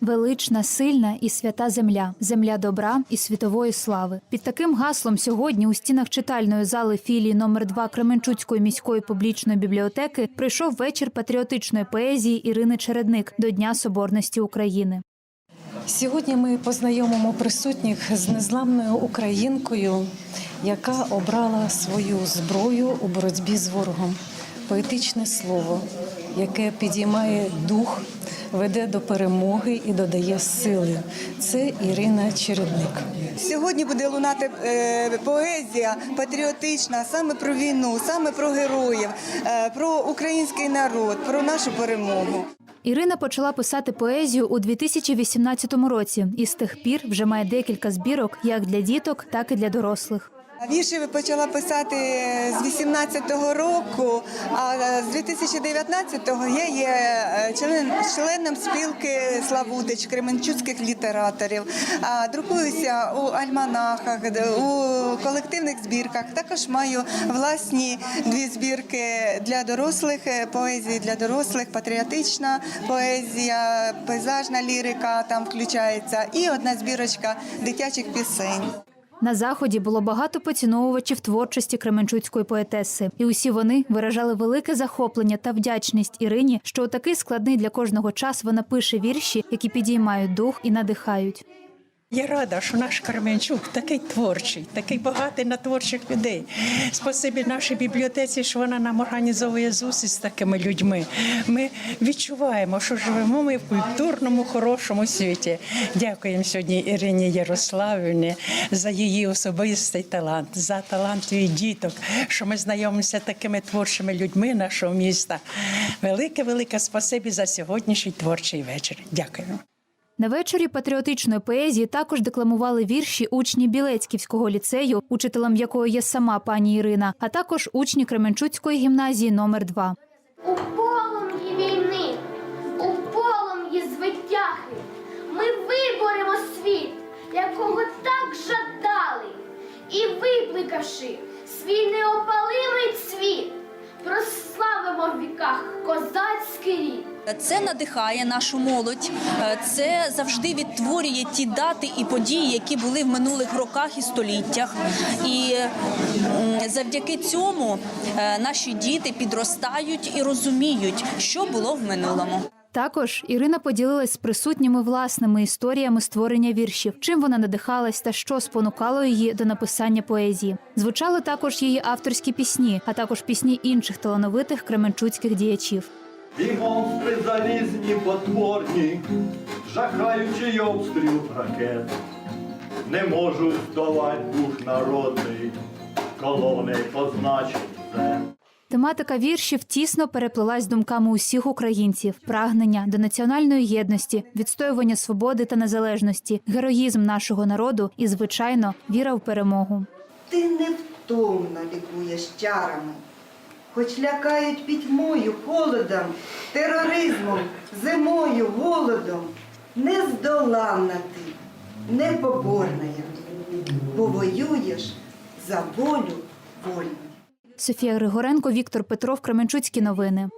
Велична, сильна і свята земля, земля добра і світової слави. Під таким гаслом сьогодні у стінах читальної зали філії номер 2 Кременчуцької міської публічної бібліотеки прийшов вечір патріотичної поезії Ірини Чередник до Дня Соборності України. Сьогодні ми познайомимо присутніх з незламною українкою, яка обрала свою зброю у боротьбі з ворогом. Поетичне слово, яке підіймає дух, веде до перемоги і додає сили. Це Ірина Чередник. Сьогодні буде лунати е, поезія патріотична саме про війну, саме про героїв, е, про український народ, про нашу перемогу. Ірина почала писати поезію у 2018 році і з тих пір вже має декілька збірок як для діток, так і для дорослих. Вірші почала писати з 18-го року, а з 2019-го я є е, член, членом спілки Славутич Кременчуцьких літераторів. Друкуюся у альманахах, у колективних збірках. Також маю власні дві збірки для дорослих, е, поезії для дорослих, патріотична поезія, пейзажна лірика там включається, і одна збірочка дитячих пісень. На заході було багато поціновувачів творчості кременчуцької поетеси, і усі вони виражали велике захоплення та вдячність Ірині, що у такий складний для кожного час вона пише вірші, які підіймають дух і надихають. Я рада, що наш Карменчук такий творчий, такий багатий на творчих людей. Спасибі нашій бібліотеці, що вона нам організовує зустріч з такими людьми. Ми відчуваємо, що живемо ми в культурному, хорошому світі. Дякуємо сьогодні Ірині Ярославівні за її особистий талант, за талант її діток, що ми знайомимося такими творчими людьми нашого міста. Велике, велике спасибі за сьогоднішній творчий вечір. Дякуємо. На вечорі патріотичної поезії також декламували вірші учні Білецьківського ліцею, учителем якої є сама пані Ірина, а також учні Кременчуцької гімназії номер 2 У полум'ї війни, у полум'ї звитяги. Ми виборемо світ, якого так жадали, і викликавши свій неопалимий цвіт, прославимо в віках козацький рід. Це надихає нашу молодь. Е, Це завжди відтворює ті дати і події, які були в минулих роках і століттях. І завдяки цьому е, наші діти підростають і розуміють, що було в минулому. Також Ірина поділилась з присутніми власними історіями створення віршів, чим вона надихалась та що спонукало її до написання поезії. Звучали також її авторські пісні, а також пісні інших талановитих кременчуцьких діячів. І монстри залізні потворні, жахаючий обстріл ракет, не можуть здолать дух народний, колони позначить це. Тематика віршів тісно переплелась думками усіх українців: прагнення до національної єдності, відстоювання свободи та незалежності, героїзм нашого народу і, звичайно, віра в перемогу. Ти невтомно лікуєш чарами, хоч лякають пітьмою, холодом, тероризмом, зимою, голодом. Нездоланна ти, непоборна, бо воюєш за волю вольну. Софія Григоренко, Віктор Петров, Кременчуцькі новини.